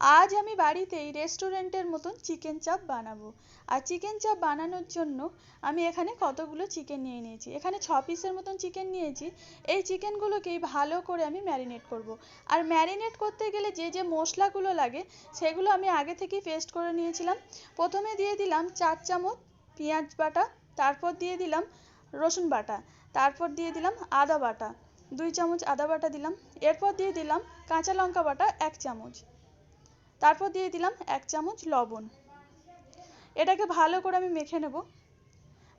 আজ আমি বাড়িতেই রেস্টুরেন্টের মতন চিকেন চাপ বানাবো। আর চিকেন চাপ বানানোর জন্য আমি এখানে কতগুলো চিকেন নিয়ে নিয়েছি। এখানে ছ পিসের মতন চিকেন নিয়েছি। এই চিকেনগুলোকেই ভালো করে আমি ম্যারিনেট করব। আর ম্যারিনেট করতে গেলে যে যে মশলাগুলো লাগে, সেগুলো আমি আগে থেকেই পেস্ট করে নিয়েছিলাম। প্রথমে দিয়ে দিলাম চার চামচ পেঁয়াজ বাটা, তারপর দিয়ে দিলাম রসুন বাটা, তারপর দিয়ে দিলাম আদা বাটা। দুই চামচ আদা বাটা দিলাম। এরপর দিয়ে দিলাম কাঁচা লঙ্কা বাটা এক চামচ। তারপর দিয়ে দিলাম এক চামচ লবণ। এটাকে ভালো করে আমি মেখে নেব।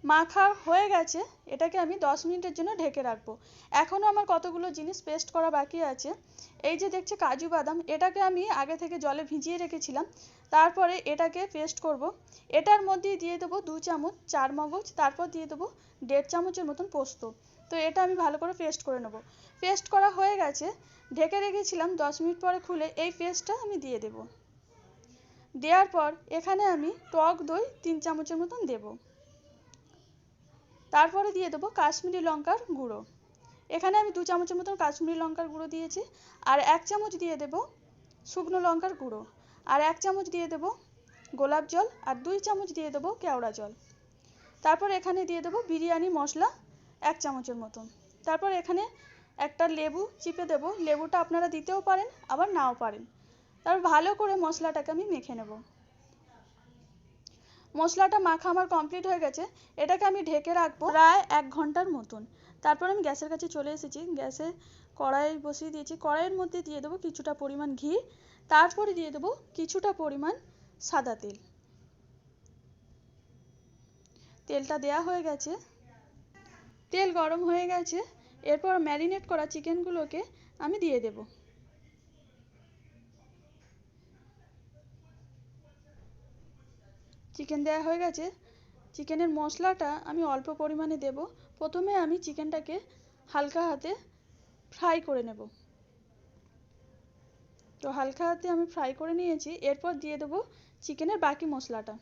মাখা হয়ে গেছে, এটাকে আমি দশ মিনিটের জন্য ঢেকে রাখব। এখনও আমার কতগুলো জিনিস পেস্ট করা বাকি আছে। এই যে দেখছে কাজু বাদাম, এটাকে আমি আগে থেকে জলে ভিজিয়ে রেখেছিলাম। তারপরে এটাকে পেস্ট করব। এটার মধ্যেই দিয়ে দেবো দু চামচ চার মগজ তারপর দিয়ে দেবো দেড় চামচের মতন পোস্ত। তো এটা আমি ভালো করে পেস্ট করে নেব। পেস্ট করা হয়ে গেছে, ঢেকে রেখেছিলাম, দশ মিনিট পরে খুলে এই পেস্টটা আমি দিয়ে দেব। দেওয়ার পর এখানে আমি টক দই তিন চামচের মতন দেব। তারপরে দিয়ে দেবো কাশ্মীরি লঙ্কার গুঁড়ো। এখানে আমি দু চামচের মতন কাশ্মীরি লঙ্কার গুঁড়ো দিয়েছি, আর এক চামচ দিয়ে দেব শুকনো লঙ্কার গুঁড়ো, আর এক চামচ দিয়ে দেব গোলাপ জল, আর দুই চামচ দিয়ে দেবো কেওড়া জল। তারপর এখানে দিয়ে দেবো বিরিয়ানি মশলা এক চামচের মতন। তারপর এখানে একটা লেবু চিপে দেব। লেবুটা আপনারা দিতেও পারেন, আবার নাও পারেন। তারপর ভালো করে মশলাটাকে আমি মেখে নেব। মশলাটা মাখা আমার কমপ্লিট হয়ে গেছে। এটাকে আমি ঢেকে রাখব প্রায় এক ঘণ্টার মতন। তারপর আমি গ্যাসের কাছে চলে এসেছি। গ্যাসে কড়াই বসিয়ে দিয়েছি। কড়াইয়ের মধ্যে দিয়ে দেবো কিছুটা পরিমাণ ঘি। তারপরে দিয়ে দেবো কিছুটা পরিমাণ সাদা তেল। তেলটা দেয়া হয়ে গেছে। তেল গরম হয়ে গেছে, এরপর ম্যারিনেট করা চিকেনগুলোকে আমি দিয়ে দেব। চিকেন দেওয়া হয়ে গেছে। চিকেনের মশলাটা আমি অল্প পরিমাণে দেব। প্রথমে আমি চিকেনটাকে হালকা হাতে ফ্রাই করে নেব। তো হালকা হাতে আমি ফ্রাই করে নিয়েছি। এরপর দিয়ে দেবো চিকেনের বাকি মশলাটা।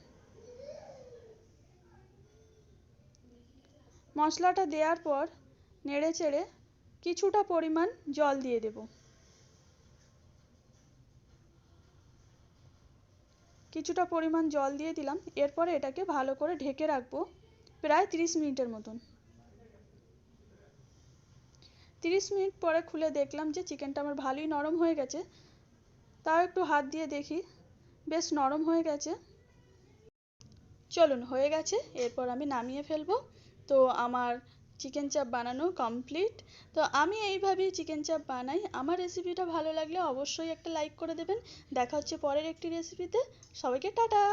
মশলাটা দেওয়ার পর নেড়ে চেড়ে কিছুটা পরিমাণ জল দিয়ে দেব। কিছুটা পরিমাণ জল দিয়ে দিলাম। এরপরে এটাকে ভালো করে ঢেকে রাখব প্রায় তিরিশ মিনিটের মতন। তিরিশ মিনিট পরে খুলে দেখলাম যে চিকেনটা আমার ভালোই নরম হয়ে গেছে। তাও একটু হাত দিয়ে দেখি। বেশ নরম হয়ে গেছে। চলুন, হয়ে গেছে। এরপর আমি নামিয়ে ফেলব। তো আমার চিকেন চাপ বানানো কমপ্লিট তো আমি এইভাবেই চিকেন চাপ বানাই। আমার রেসিপিটা ভালো লাগলে অবশ্যই একটা লাইক করে দেবেন। দেখা হচ্ছে পরের একটি রেসিপিতে সবাইকে টাটা!